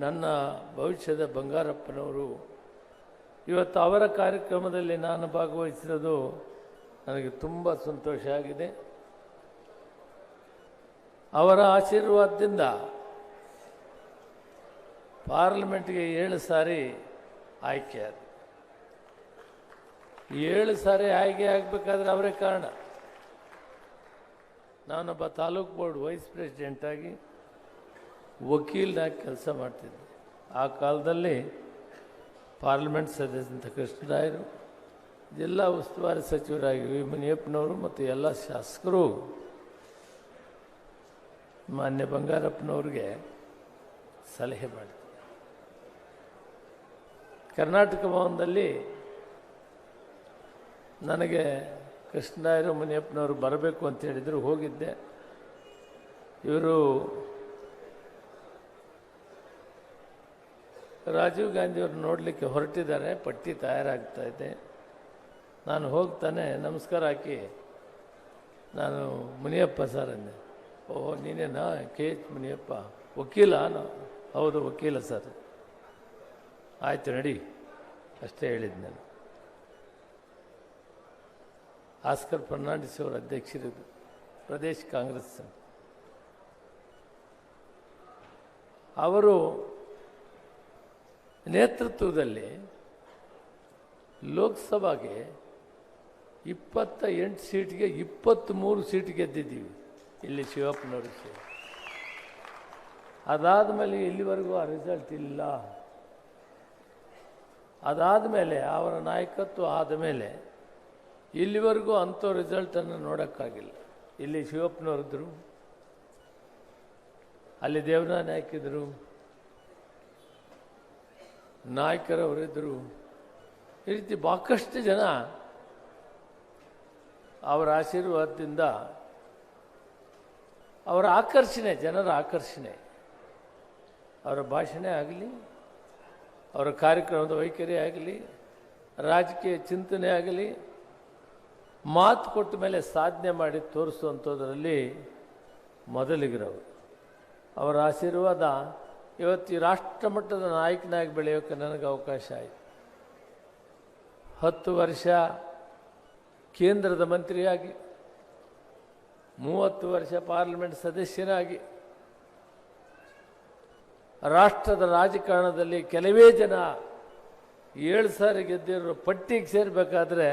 ನನ್ನ ಭವಿಷ್ಯದ ಬಂಗಾರಪ್ಪನವರು, ಇವತ್ತು ಅವರ ಕಾರ್ಯಕ್ರಮದಲ್ಲಿ ನಾನು ಭಾಗವಹಿಸಿರೋದು ನನಗೆ ತುಂಬ ಸಂತೋಷ ಆಗಿದೆ. ಅವರ ಆಶೀರ್ವಾದದಿಂದ ಪಾರ್ಲಿಮೆಂಟ್ಗೆ ಏಳು ಸಾರಿ ಆಯ್ಕೆಯಾದ ಏಳು ಸಾರಿ ಆಯ್ಕೆ ಆಗಬೇಕಾದ್ರೆ ಅವರೇ ಕಾರಣ. ನಾನೊಬ್ಬ ತಾಲೂಕು ಬೋರ್ಡ್ ವೈಸ್ ಪ್ರೆಸಿಡೆಂಟಾಗಿ ವಕೀಲನಾಗಿ ಕೆಲಸ ಮಾಡ್ತಿದ್ದೆ. ಆ ಕಾಲದಲ್ಲಿ ಪಾರ್ಲಿಮೆಂಟ್ ಸದಸ್ಯಂತ ಕೃಷ್ಣರಾಯರು ಜಿಲ್ಲಾ ಉಸ್ತುವಾರಿ ಸಚಿವರಾಗಿ ವಿ. ಮುನಿಯಪ್ಪನವರು ಮತ್ತು ಎಲ್ಲ ಶಾಸಕರು, ಮಾನ್ಯ ಬಂಗಾರಪ್ಪನವ್ರಿಗೆ ಸಲಹೆ ಮಾಡಿದ್ರು ಕರ್ನಾಟಕ ಭವನದಲ್ಲಿ ನನಗೆ ಕೃಷ್ಣರಾಯರು ಮುನಿಯಪ್ಪನವರು ಬರಬೇಕು ಅಂತ ಹೇಳಿದರು, ಹೋಗಿದ್ದೆ. ಇವರು ರಾಜೀವ್ ಗಾಂಧಿಯವ್ರು ನೋಡಲಿಕ್ಕೆ ಹೊರಟಿದ್ದಾರೆ, ಪಟ್ಟಿ ತಯಾರಾಗ್ತಾ ಇದೆ. ನಾನು ಹೋಗ್ತಾನೆ, ನಮಸ್ಕಾರ ಹಾಕಿ. ನಾನು ಮುನಿಯಪ್ಪ ಸರ್ ಅಂದೆ. ಓ, ನೀನೇನಾ? K H Muniyappa. ವಕೀಲ? ಹೌದು, ವಕೀಲ ಸರ್. ಆಯಿತು, ನಡಿ. ಅಷ್ಟೇ ಹೇಳಿದ್ದು ನಾನು. ಆಸ್ಕರ್ ಫರ್ನಾಂಡಿಸ್ ಅವರ ಅಧ್ಯಕ್ಷರಿದ್ದು ಪ್ರದೇಶ್ ಕಾಂಗ್ರೆಸ್ ಅವರು ನೇತೃತ್ವದಲ್ಲಿ ಲೋಕಸಭೆಗೆ ಇಪ್ಪತ್ತ ಎಂಟು ಸೀಟ್ಗೆ ಇಪ್ಪತ್ತ್ಮೂರು ಸೀಟ್ ಗೆದ್ದಿದ್ದೀವಿ ಇಲ್ಲಿ ಶಿವಪ್ಪನವರು ಅದಾದ ಮೇಲೆ ಇಲ್ಲಿವರೆಗೂ ಆ ರಿಸಲ್ಟ್ ಇಲ್ಲ. ಅದಾದ ಮೇಲೆ ಅವರ ನಾಯಕತ್ವ ಆದ ಮೇಲೆ ಇಲ್ಲಿವರೆಗೂ ಅಂಥ ರಿಸಲ್ಟನ್ನು ನೋಡೋಕ್ಕಾಗಿಲ್ಲ. ಇಲ್ಲಿ ಶಿವಪ್ಪನವರಿದ್ದರು ಅಲ್ಲಿ ದೇವರ ನಾಯಕಿದ್ರು ನಾಯಕರವರಿದ್ದರು. ಈ ರೀತಿ ಬಾಕಷ್ಟು ಜನ ಅವರ ಆಶೀರ್ವಾದದಿಂದ ಅವರ ಆಕರ್ಷಣೆ, ಜನರ ಆಕರ್ಷಣೆ, ಅವರ ಭಾಷಣೆ ಆಗಲಿ, ಅವರ ಕಾರ್ಯಕ್ರಮದ ವೈಖರಿ ಆಗಲಿ, ರಾಜಕೀಯ ಚಿಂತನೆ ಆಗಲಿ, ಮಾತು ಕೊಟ್ಟ ಮೇಲೆ ಸಾಧನೆ ಮಾಡಿ ತೋರಿಸುವಂಥದ್ರಲ್ಲಿ ಮೊದಲಿಗರವರು. ಅವರ ಆಶೀರ್ವಾದ ಇವತ್ತು ರಾಷ್ಟ್ರಮಟ್ಟದ ರಾಷ್ಟ್ರ ಮಟ್ಟದ ನಾಯಕನಾಗಿ ಬೆಳೆಯೋಕ್ಕೆ ನನಗೆ ಅವಕಾಶ ಆಯಿತು. ಹತ್ತು ವರ್ಷ ಕೇಂದ್ರದ ಮಂತ್ರಿಯಾಗಿ, ಮೂವತ್ತು ವರ್ಷ ಪಾರ್ಲಿಮೆಂಟ್ ಸದಸ್ಯನಾಗಿ, ರಾಷ್ಟ್ರದ ರಾಜಕಾರಣದಲ್ಲಿ ಕೆಲವೇ ಜನ ಏಳು ಸಾರಿ ಗೆದ್ದಿರೋ ಪಟ್ಟಿಗೆ ಸೇರಬೇಕಾದ್ರೆ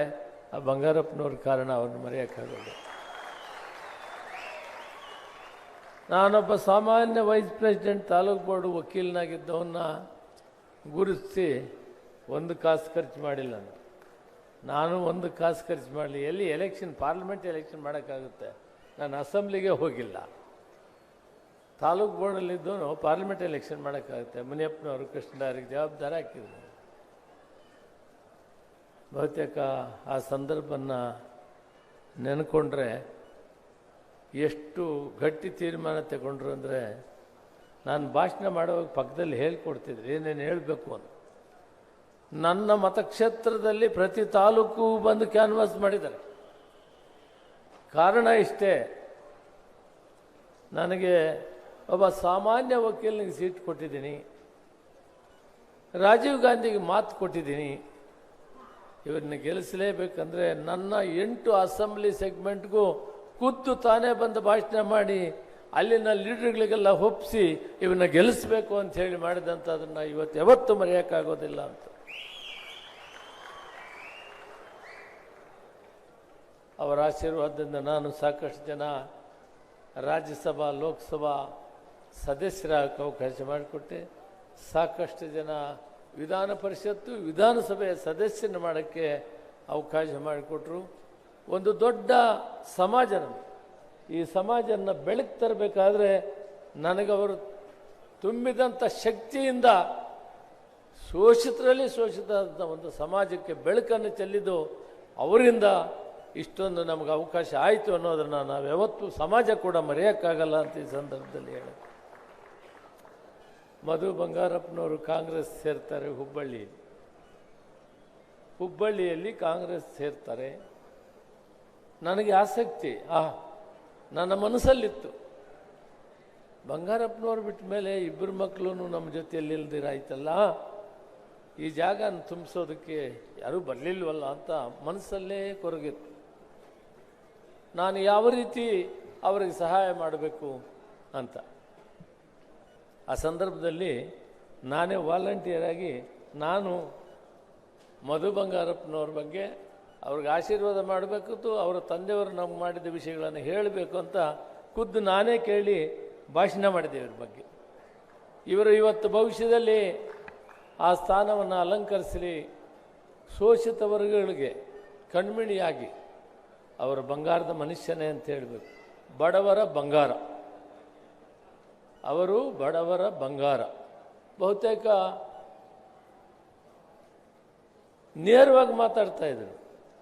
ಆ ಬಂಗಾರಪ್ಪನವ್ರ ಕಾರಣ ಅವ್ರನ್ನ ಮರೆಯೋಕ್ಕಾಗೋದು. ನಾನೊಬ್ಬ ಸಾಮಾನ್ಯ ವೈಸ್ ಪ್ರೆಸಿಡೆಂಟ್ ತಾಲೂಕು ಬೋರ್ಡ್ ವಕೀಲನಾಗಿದ್ದವನ್ನ ಗುರುತಿಸಿ ಒಂದು ಕಾಸು ಖರ್ಚು ಮಾಡಿಲ್ಲ ನಾನು. ನಾನು ಒಂದು ಕಾಸು ಖರ್ಚು ಮಾಡಲಿ. ಎಲ್ಲಿ ಎಲೆಕ್ಷನ್, ಪಾರ್ಲಿಮೆಂಟ್ ಎಲೆಕ್ಷನ್ ಮಾಡೋಕ್ಕಾಗುತ್ತೆ? ನಾನು ಅಸೆಂಬ್ಲಿಗೆ ಹೋಗಿಲ್ಲ. ತಾಲೂಕು ಬೋರ್ಡಲ್ಲಿದ್ದವನು ಪಾರ್ಲಿಮೆಂಟ್ ಎಲೆಕ್ಷನ್ ಮಾಡೋಕ್ಕಾಗುತ್ತೆ. ಮುನಿಯಪ್ಪನವರು ಕೃಷ್ಣರಿಗೆ ಜವಾಬ್ದಾರಿ ಹಾಕಿದ್ರು. ಬಹುತೇಕ ಆ ಸಂದರ್ಭನ ನೆನ್ಕೊಂಡ್ರೆ ಎಷ್ಟು ಗಟ್ಟಿ ತೀರ್ಮಾನ ತಗೊಂಡ್ರು ಅಂದರೆ ನಾನು ಭಾಷಣ ಮಾಡುವಾಗ ಪಕ್ಕದಲ್ಲಿ ಹೇಳ್ಕೊಡ್ತಿದ್ರು, ಏನೇನು ಹೇಳಬೇಕು ಅಂತ. ನನ್ನ ಮತಕ್ಷೇತ್ರದಲ್ಲಿ ಪ್ರತಿ ತಾಲೂಕು ಬಂದು ಕ್ಯಾನ್ವಾಸ್ ಮಾಡಿದ್ದಾರೆ. ಕಾರಣ ಇಷ್ಟೇ, ನನಗೆ ಒಬ್ಬ ಸಾಮಾನ್ಯ ವಕೀಲನಿಗೆ ಸೀಟ್ ಕೊಟ್ಟಿದ್ದೀನಿ, ರಾಜೀವ್ ಗಾಂಧಿಗೆ ಮಾತು ಕೊಟ್ಟಿದ್ದೀನಿ. ಇವ್ರನ್ನ ಗೆಲ್ಲಿಸಲೇಬೇಕಂದ್ರೆ ನನ್ನ ಎಂಟು ಅಸೆಂಬ್ಲಿ ಸೆಗ್ಮೆಂಟ್ಗೂ ಖುದ್ದು ತಾನೇ ಬಂದು ಭಾಷಣ ಮಾಡಿ ಅಲ್ಲಿನ ಲೀಡರ್ಗಳಿಗೆಲ್ಲ ಒಪ್ಪಿಸಿ ಇವನ್ನ ಗೆಲ್ಲಿಸ್ಬೇಕು ಅಂತ ಹೇಳಿ ಮಾಡಿದಂಥದನ್ನು ಇವತ್ತು ಯಾವತ್ತೂ ಮರೆಯೋಕ್ಕಾಗೋದಿಲ್ಲ ಅಂತ. ಅವರ ಆಶೀರ್ವಾದದಿಂದ ನಾನು ಸಾಕಷ್ಟು ಜನ ರಾಜ್ಯಸಭಾ, ಲೋಕಸಭಾ ಸದಸ್ಯರಾಗಕ್ಕೆ ಅವಕಾಶ ಮಾಡಿಕೊಟ್ಟೆ. ಸಾಕಷ್ಟು ಜನ ವಿಧಾನ ಪರಿಷತ್ತು, ವಿಧಾನಸಭೆಯ ಸದಸ್ಯನ ಮಾಡೋಕ್ಕೆ ಅವಕಾಶ ಮಾಡಿಕೊಟ್ರು. ಒಂದು ದೊಡ್ಡ ಸಮಾಜ ಈ ಸಮಾಜನ ಬೆಳಕು ತರಬೇಕಾದ್ರೆ ನನಗವರು ತುಂಬಿದಂಥ ಶಕ್ತಿಯಿಂದ ಶೋಷಿತರಲ್ಲಿ ಶೋಷಿತ ಒಂದು ಸಮಾಜಕ್ಕೆ ಬೆಳಕನ್ನು ಚೆಲ್ಲಿದ್ದು ಅವರಿಂದ ಇಷ್ಟೊಂದು ನಮಗೆ ಅವಕಾಶ ಆಯಿತು ಅನ್ನೋದನ್ನು ನಾವು ಯಾವತ್ತೂ ಸಮಾಜ ಕೂಡ ಮರೆಯೋಕ್ಕಾಗಲ್ಲ ಅಂತ ಈ ಸಂದರ್ಭದಲ್ಲಿ ಹೇಳ ಮಧು ಬಂಗಾರಪ್ಪನವರು ಕಾಂಗ್ರೆಸ್ ಸೇರ್ತಾರೆ ಹುಬ್ಬಳ್ಳಿ. ಹುಬ್ಬಳ್ಳಿಯಲ್ಲಿ ಕಾಂಗ್ರೆಸ್ ಸೇರ್ತಾರೆ. ನನಗೆ ಆಸಕ್ತಿ. ಆ, ನನ್ನ ಮನಸ್ಸಲ್ಲಿತ್ತು. ಬಂಗಾರಪ್ಪನವ್ರು ಬಿಟ್ಟ ಮೇಲೆ ಇಬ್ಬರು ಮಕ್ಕಳು ನಮ್ಮ ಜೊತೆಯಲ್ಲಿ ಇಲ್ದಿರಾಯ್ತಲ್ಲ ಈ ಜಾಗ ತುಂಬಿಸೋದಕ್ಕೆ ಯಾರೂ ಬರಲಿಲ್ವಲ್ಲ ಅಂತ ಮನಸ್ಸಲ್ಲೇ ಕೊರಗಿತ್ತು. ನಾನು ಯಾವ ರೀತಿ ಅವರಿಗೆ ಸಹಾಯ ಮಾಡಬೇಕು ಅಂತ. ಆ ಸಂದರ್ಭದಲ್ಲಿ ನಾನೇ ವಾಲಂಟಿಯರಾಗಿ ನಾನು ಮಧು ಬಂಗಾರಪ್ಪನವ್ರ ಬಗ್ಗೆ ಅವ್ರಿಗೆ ಆಶೀರ್ವಾದ ಮಾಡಬೇಕಿತ್ತು ಅವರ ತಂದೆಯವರು ನಮ್ಗೆ ಮಾಡಿದ ವಿಷಯಗಳನ್ನು ಹೇಳಬೇಕು ಅಂತ ಖುದ್ದು ನಾನೇ ಕೇಳಿ ಭಾಷಣ ಮಾಡಿದೆ ಇವ್ರ ಬಗ್ಗೆ. ಇವರು ಇವತ್ತು ಭವಿಷ್ಯದಲ್ಲಿ ಆ ಸ್ಥಾನವನ್ನು ಅಲಂಕರಿಸಲಿ ಶೋಷಿತ ವರ್ಗಗಳಿಗೆ ಕಣ್ಮಿಣಿಯಾಗಿ ಅವರ ಬಂಗಾರದ ಮನುಷ್ಯನೇ ಅಂತ ಹೇಳಬೇಕು. ಬಡವರ ಬಂಗಾರ. ಅವರು ಬಡವರ ಬಂಗಾರ. ಬಹುತೇಕ ನೇರವಾಗಿ ಮಾತಾಡ್ತಾ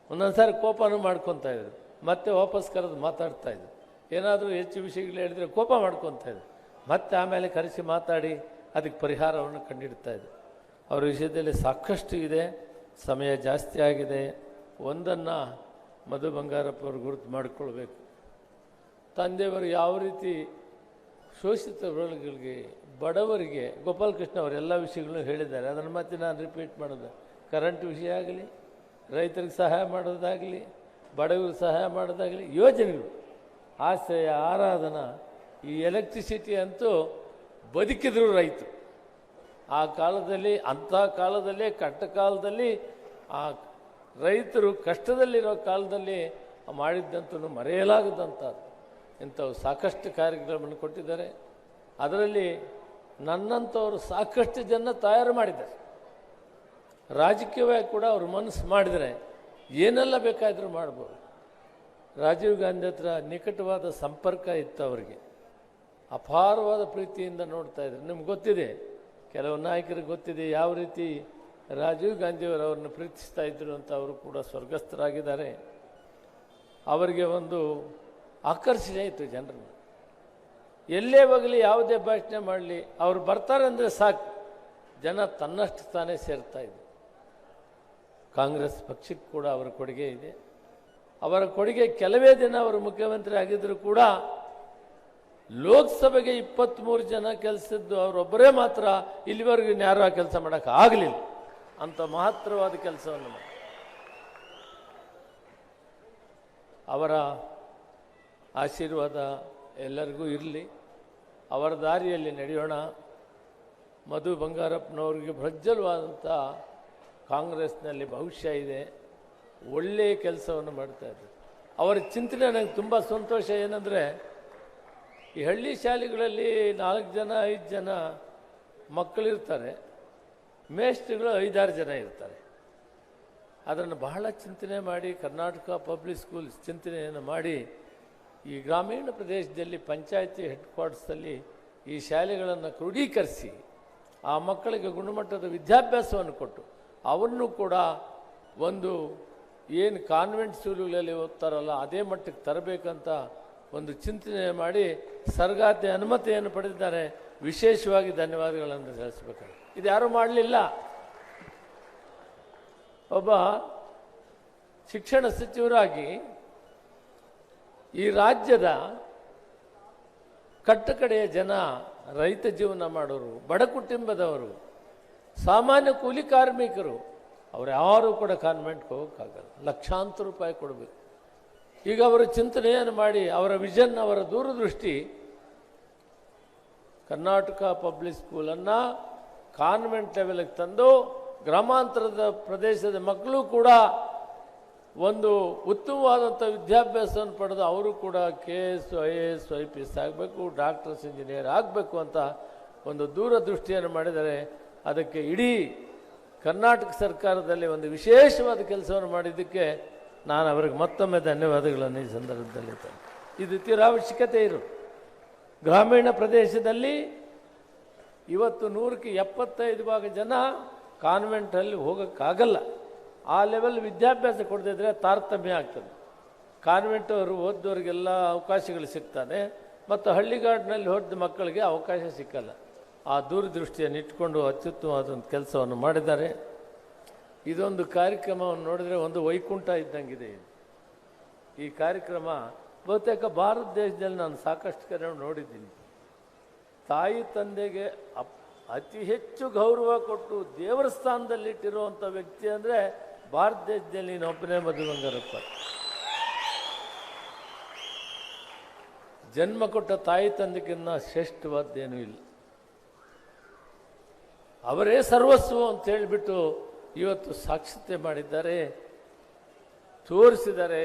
ಇದ್ರು ಒಂದೊಂದ್ಸಾರಿ ಕೋಪನೂ ಮಾಡ್ಕೊತಾ ಇದ್ರು. ಮತ್ತೆ ವಾಪಸ್ ಕರೆದು ಮಾತಾಡ್ತಾ ಇದ್ರು. ಏನಾದರೂ ಹೆಚ್ಚು ವಿಷಯಗಳು ಹೇಳಿದರೆ ಕೋಪ ಮಾಡ್ಕೊತಾ ಇದ್ರು. ಮತ್ತೆ ಆಮೇಲೆ ಕರೆಸಿ ಮಾತಾಡಿ, ಅದಕ್ಕೆ ಪರಿಹಾರವನ್ನು ಕಂಡಿಡ್ತಾ ಇದ್ರು. ಅವ್ರ ವಿಷಯದಲ್ಲಿ ಸಾಕಷ್ಟು ಇದೆ, ಸಮಯ ಜಾಸ್ತಿ ಆಗಿದೆ. ಒಂದನ್ನು ಮಧು ಬಂಗಾರಪ್ಪ ಅವರು ಗುರುತು ಮಾಡಿಕೊಳ್ಬೇಕು. ತಂದೆಯವರು ಯಾವ ರೀತಿ ಶೋಷಿತ ವರ್ಗಗಳಿಗೆ ಬಡವರಿಗೆ, ಗೋಪಾಲಕೃಷ್ಣ ಅವರು ಎಲ್ಲ ವಿಷಯಗಳನ್ನು ಹೇಳಿದ್ದಾರೆ. ಅದನ್ನು ಮತ್ತೆ ನಾನು ರಿಪೀಟ್ ಮಾಡಿದೆ. ಕರೆಂಟ್ ವಿಷಯ ಆಗಲಿ ರೈತರಿಗೆ ಸಹಾಯ ಮಾಡೋದಾಗಲಿ, ಬಡವರಿಗೆ ಸಹಾಯ ಮಾಡೋದಾಗಲಿ, ಯೋಜನೆಗಳು. ಆಶ್ರಯ, ಆರಾಧನಾ, ಈ ಎಲೆಕ್ಟ್ರಿಸಿಟಿ ಅಂತೂ ಬದುಕಿದ್ರು ರೈತರು. ಆ ಕಾಲದಲ್ಲಿ, ಅಂಥ ಕಾಲದಲ್ಲೇ, ಕಟ್ಟ ಕಾಲದಲ್ಲಿ, ಆ ರೈತರು ಕಷ್ಟದಲ್ಲಿರೋ ಕಾಲದಲ್ಲಿ ಮಾಡಿದ್ದಂತೂ ಮರೆಯಲಾಗದಂಥದ್ದು. ಇಂಥವು ಸಾಕಷ್ಟು ಕಾರ್ಯಕ್ರಮವನ್ನು ಕೊಟ್ಟಿದ್ದಾರೆ. ಅದರಲ್ಲಿ ನನ್ನಂಥವರು ಸಾಕಷ್ಟು ಜನ ತಯಾರು ಮಾಡಿದ್ದಾರೆ. ರಾಜಕೀಯವಾಗಿ ಕೂಡ ಅವರು ಮನಸ್ಸು ಮಾಡಿದರೆ ಏನೆಲ್ಲ ಬೇಕಾದರೂ ಮಾಡ್ಬೋದು. ರಾಜೀವ್ ಗಾಂಧಿ ಹತ್ರ ನಿಕಟವಾದ ಸಂಪರ್ಕ ಇತ್ತು ಅವರಿಗೆ. ಅಪಾರವಾದ ಪ್ರೀತಿಯಿಂದ ನೋಡ್ತಾ ಇದ್ರು. ನಿಮ್ಗೆ ಗೊತ್ತಿದೆ, ಕೆಲವು ನಾಯಕರಿಗೆ ಗೊತ್ತಿದೆ ಯಾವ ರೀತಿ ರಾಜೀವ್ ಗಾಂಧಿಯವರು ಅವ್ರನ್ನ ಪ್ರೀತಿಸ್ತಾ ಇದ್ರು ಅಂತ ಅವರು ಕೂಡ ಸ್ವರ್ಗಸ್ಥರಾಗಿದ್ದಾರೆ. ಅವರಿಗೆ ಒಂದು ಆಕರ್ಷಣೆ ಇತ್ತು ಜನರನ್ನು. ಎಲ್ಲೇ ಹೋಗಲಿ, ಯಾವುದೇ ಭಾಷಣ ಮಾಡಲಿ, ಅವ್ರು ಬರ್ತಾರೆ ಅಂದರೆ ಸಾಕು. ಜನ ತನ್ನಷ್ಟು ತಾನೇ ಸೇರ್ತಾ ಇದೆ ಕಾಂಗ್ರೆಸ್ ಪಕ್ಷಕ್ಕೆ ಕೂಡ ಅವರ ಕೊಡುಗೆ ಇದೆ. ಅವರ ಕೊಡುಗೆ ಕೆಲವೇ ದಿನ ಅವರು ಮುಖ್ಯಮಂತ್ರಿ ಆಗಿದ್ದರೂ ಕೂಡ ಲೋಕಸಭೆಗೆ ಇಪ್ಪತ್ತ್ಮೂರು ಜನ ಕೆಲಸದ್ದು ಅವರೊಬ್ಬರೇ ಮಾತ್ರ ಇಲ್ಲಿವರೆಗೂ ಯಾರು ಆ ಕೆಲಸ ಮಾಡೋಕ್ಕೆ ಆಗಲಿಲ್ಲ. ಅಂಥ ಮಹತ್ತರವಾದ ಕೆಲಸವನ್ನು ಅವರ ಆಶೀರ್ವಾದ ಎಲ್ಲರಿಗೂ ಇರಲಿ. ಅವರ ದಾರಿಯಲ್ಲಿ ನಡೆಯೋಣ. ಮಧು ಬಂಗಾರಪ್ಪನವ್ರಿಗೆ ಪ್ರಜ್ವಲವಾದಂಥ ಕಾಂಗ್ರೆಸ್ನಲ್ಲಿ ಭವಿಷ್ಯ ಇದೆ ಒಳ್ಳೆಯ ಕೆಲಸವನ್ನು ಮಾಡ್ತಾ ಇದ್ದಾರೆ. ಅವರ ಚಿಂತನೆ ನನಗೆ ತುಂಬ ಸಂತೋಷ. ಏನಂದರೆ, ಈ ಹಳ್ಳಿ ಶಾಲೆಗಳಲ್ಲಿ ನಾಲ್ಕು ಜನ, ಐದು ಜನ ಮಕ್ಕಳಿರ್ತಾರೆ ಮೇಸ್ಟ್ಗಳು ಐದಾರು ಜನ ಇರ್ತಾರೆ. ಅದನ್ನು ಬಹಳ ಚಿಂತನೆ ಮಾಡಿ, ಕರ್ನಾಟಕ ಪಬ್ಲಿಕ್ ಸ್ಕೂಲ್ಸ್ ಚಿಂತನೆಯನ್ನು ಮಾಡಿ, ಈ ಗ್ರಾಮೀಣ ಪ್ರದೇಶದಲ್ಲಿ ಪಂಚಾಯತಿ ಹೆಡ್ ಕ್ವಾರ್ಟರ್ಸಲ್ಲಿ ಈ ಶಾಲೆಗಳನ್ನು ಕ್ರೋಢೀಕರಿಸಿ ಆ ಮಕ್ಕಳಿಗೆ ಗುಣಮಟ್ಟದ ವಿದ್ಯಾಭ್ಯಾಸವನ್ನು ಕೊಟ್ಟು ಅವನ್ನು ಕೂಡ ಒಂದು ಏನು ಕಾನ್ವೆಂಟ್ ಸ್ಕೂಲುಗಳಲ್ಲಿ ಓದ್ತಾರಲ್ಲ, ಅದೇ ಮಟ್ಟಕ್ಕೆ ತರಬೇಕಂತ ಒಂದು ಚಿಂತನೆ ಮಾಡಿ ಸರ್ಗಾತಿ ಅನುಮತಿಯನ್ನು ಪಡೆದಿದ್ದಾರೆ. ವಿಶೇಷವಾಗಿ ಧನ್ಯವಾದಗಳನ್ನು ತಿಳಿಸ್ಬೇಕು ಇದು ಯಾರೂ ಮಾಡಲಿಲ್ಲ? ಒಬ್ಬ ಶಿಕ್ಷಣ ಸಚಿವರಾಗಿ ಈ ರಾಜ್ಯದ ಕಟ್ಟಕಡೆಯ ಜನ ರೈತ ಜೀವನ ಮಾಡೋರು, ಬಡ ಕುಟುಂಬದವರು ಸಾಮಾನ್ಯ ಕೂಲಿ ಕಾರ್ಮಿಕರು, ಅವ್ರು ಯಾರೂ ಕೂಡ ಕಾನ್ವೆಂಟ್ಗೆ ಹೋಗೋಕ್ಕಾಗಲ್ಲ. ಲಕ್ಷಾಂತರ ರೂಪಾಯಿ ಕೊಡಬೇಕು. ಈಗ ಅವರು ಚಿಂತನೆಯನ್ನು ಮಾಡಿ, ಅವರ ವಿಷನ್ ಅವರ ದೂರದೃಷ್ಟಿ, ಕರ್ನಾಟಕ ಪಬ್ಲಿಕ್ ಸ್ಕೂಲನ್ನು ಕಾನ್ವೆಂಟ್ ಲೆವೆಲ್ಗೆ ತಂದು, ಗ್ರಾಮಾಂತರದ ಪ್ರದೇಶದ ಮಕ್ಕಳು ಕೂಡ ಒಂದು ಉತ್ತಮವಾದಂಥ ವಿದ್ಯಾಭ್ಯಾಸವನ್ನು ಪಡೆದು ಅವರು ಕೂಡ K S I A S I P S ಆಗಬೇಕು ಡಾಕ್ಟರ್ಸ್ ಇಂಜಿನಿಯರ್ ಆಗಬೇಕು ಅಂತ ಒಂದು ದೂರದೃಷ್ಟಿಯನ್ನು ಮಾಡಿದರೆ ಅದಕ್ಕೆ ಇಡೀ ಕರ್ನಾಟಕ ಸರ್ಕಾರದಲ್ಲಿ ಒಂದು ವಿಶೇಷವಾದ ಕೆಲಸವನ್ನು ಮಾಡಿದ್ದಕ್ಕೆ ನಾನು ಅವರಿಗೆ ಮತ್ತೊಮ್ಮೆ ಧನ್ಯವಾದಗಳನ್ನು ಈ ಸಂದರ್ಭದಲ್ಲಿ. ಇದು ತೀರ ಅವಶ್ಯಕತೆ ಇರು. ಗ್ರಾಮೀಣ ಪ್ರದೇಶದಲ್ಲಿ ಇವತ್ತು ನೂರಕ್ಕೆ ಎಪ್ಪತ್ತೈದು ಭಾಗ ಜನ ಕಾನ್ವೆಂಟಲ್ಲಿ ಹೋಗೋಕ್ಕಾಗಲ್ಲ. ಆ ಲೆವೆಲ್ ವಿದ್ಯಾಭ್ಯಾಸ ಕೊಡದಿದ್ರೆ ತಾರತಮ್ಯ ಆಗ್ತದೆ. ಕಾನ್ವೆಂಟ್ ಅವರು ಓದ್ದವರಿಗೆಲ್ಲ ಅವಕಾಶಗಳು ಸಿಗ್ತಾನೆ, ಮತ್ತು ಹಳ್ಳಿಗಾಡಿನಲ್ಲಿ ಹೊಡೆದ ಮಕ್ಕಳಿಗೆ ಅವಕಾಶ ಸಿಕ್ಕಲ್ಲ. ಆ ದೂರದೃಷ್ಟಿಯನ್ನು ಇಟ್ಕೊಂಡು ಒಂದು ಕೆಲಸವನ್ನು ಮಾಡಿದ್ದಾರೆ. ಇದೊಂದು ಕಾರ್ಯಕ್ರಮವನ್ನು ನೋಡಿದರೆ ಒಂದು ವೈಕುಂಠ ಇದ್ದಂಗಿದೆ ಇದು. ಈ ಕಾರ್ಯಕ್ರಮ ಬಹುತೇಕ ಭಾರತ ದೇಶದಲ್ಲಿ ನಾನು ಸಾಕಷ್ಟು ಕಡೆ ನೋಡಿದ್ದೀನಿ. ತಾಯಿ ತಂದೆಗೆ ಅಪ್, ಅತಿ ಹೆಚ್ಚು ಗೌರವ ಕೊಟ್ಟು ದೇವರ ಸ್ಥಾನದಲ್ಲಿಟ್ಟಿರುವಂಥ ವ್ಯಕ್ತಿ ಅಂದರೆ ಭಾರತ ದೇಶದಲ್ಲಿ ನೊಬ್ಬನೇ ಮಧು ಬಂಗಾರಪ್ಪ ಜನ್ಮ ಕೊಟ್ಟ ತಾಯಿ ತಂದೆಗಿನ್ನ ಶ್ರೇಷ್ಠವಾದ್ದೇನೂ ಇಲ್ಲ. ಅವರೇ ಸರ್ವಸ್ವ ಅಂತ ಹೇಳಿಬಿಟ್ಟು ಇವತ್ತು ಸಾಕ್ಷತೆ ಮಾಡಿದ್ದಾರೆ, ತೋರಿಸಿದ್ದಾರೆ.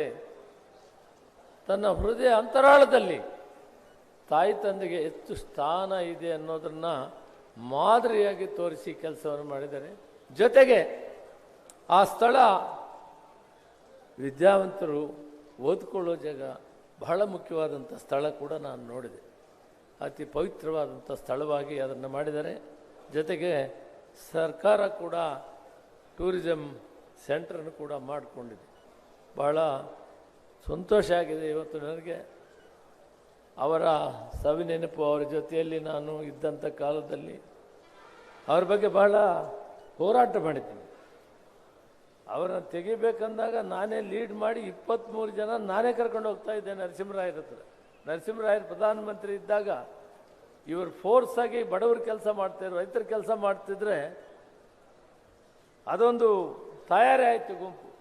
ತನ್ನ ಹೃದಯ ಅಂತರಾಳದಲ್ಲಿ ತಾಯಿ ತಂದೆಗೆ ಹೆಚ್ಚು ಸ್ಥಾನ ಇದೆ ಅನ್ನೋದನ್ನ ಮಾದರಿಯಾಗಿ ತೋರಿಸಿ ಕೆಲಸವನ್ನು ಮಾಡಿದ್ದಾರೆ. ಜೊತೆಗೆ ಆ ಸ್ಥಳ ವಿದ್ಯಾವಂತರು ಓದ್ಕೊಳ್ಳೋ ಜಾಗ ಬಹಳ ಮುಖ್ಯವಾದಂಥ ಸ್ಥಳ ಕೂಡ ನಾನು ನೋಡಿದೆ. ಅತಿ ಪವಿತ್ರವಾದಂಥ ಸ್ಥಳವಾಗಿ ಅದನ್ನು ಮಾಡಿದ್ದಾರೆ. ಜೊತೆಗೆ ಸರ್ಕಾರ ಕೂಡ ಟೂರಿಸಮ್ ಸೆಂಟ್ರನ್ನು ಕೂಡ ಮಾಡಿಕೊಂಡಿದೆ. ಬಹಳ ಸಂತೋಷ ಆಗಿದೆ ಇವತ್ತು ನನಗೆ. ಅವರ ಸವಿನೆನಪು, ಅವರ ಜೊತೆಯಲ್ಲಿ ನಾನು ಇದ್ದಂಥ ಕಾಲದಲ್ಲಿ ಅವ್ರ ಬಗ್ಗೆ ಬಹಳ ಹೋರಾಟ ಮಾಡಿದ್ದೀನಿ. ಅವರನ್ನು ತೆಗಿಬೇಕಂದಾಗ ನಾನೇ ಲೀಡ್ ಮಾಡಿ ಇಪ್ಪತ್ತ್ಮೂರು ಜನ ನಾನೇ ಕರ್ಕೊಂಡು ಹೋಗ್ತಾ ಇದ್ದೆ ನರಸಿಂಹರಾಯರ ಹತ್ರ. ನರಸಿಂಹರಾಯರು ಪ್ರಧಾನಮಂತ್ರಿ ಇದ್ದಾಗ ಇವರು ಫೋರ್ಸ್ ಆಗಿ ಬಡವರ ಕೆಲಸ ಮಾಡ್ತಿದ್ರು, ರೈತರ ಕೆಲಸ ಮಾಡ್ತಿದ್ರೆ ಅದೊಂದು ತಯಾರಿ ಆಯಿತು ಗುಂಪು.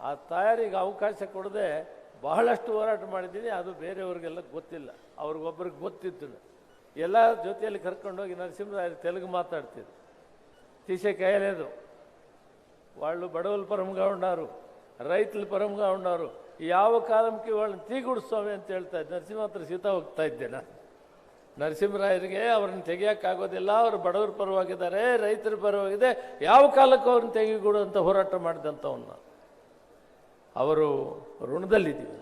ಆ ತಯಾರಿಗೆ ಅವಕಾಶ ಕೊಡದೆ ಬಹಳಷ್ಟು ಹೋರಾಟ ಮಾಡಿದ್ದೀನಿ, ಅದು ಬೇರೆಯವ್ರಿಗೆಲ್ಲ ಗೊತ್ತಿಲ್ಲ. ಅವ್ರಿಗೊಬ್ಬರಿಗೆ ಗೊತ್ತಿತ್ತು ಎಲ್ಲ ಜೊತೆಯಲ್ಲಿ ಕರ್ಕೊಂಡೋಗಿ ನರಸಿಂಹರಾಯ ತೆಲುಗು ಮಾತಾಡ್ತಿದ್ರು. తీసే ಕೈಯಲೇದು. ವಾಳು ಬಡವಲ್ పరంగా ఉన్నారు ರೈತಲ ಪರಂಗ ಉన్నారు ಯಾವ ಕಾಲಕ್ಕೆ వాళ్ళని ತೀಗುಡಿಸ್ವಾಮಿ ಅಂತ ಹೇಳ್ತಾ ಇದ್ದೆ. ನರಸಿಂಹತ್ರ ಸೀತಾ ಹೋಗ್ತಾ ಇದ್ದೆ ನಾನು. ನರಸಿಂಹರಾಯರಿಗೆ ಅವ್ರನ್ನ ತೆಗಿಯೋಕ್ಕಾಗೋದಿಲ್ಲ, ಅವರು ಬಡವರ ಪರವಾಗಿದ್ದಾರೆ, ರೈತರ ಪರವಾಗಿದೆ. ಯಾವ ಕಾಲಕ್ಕೂ ಅವ್ರನ್ನ ತೆಗಿಗೂಡು ಅಂತ ಹೋರಾಟ ಮಾಡಿದಂಥವನ್ನ. ಅವರು ಋಣದಲ್ಲಿದ್ದೀವಿ.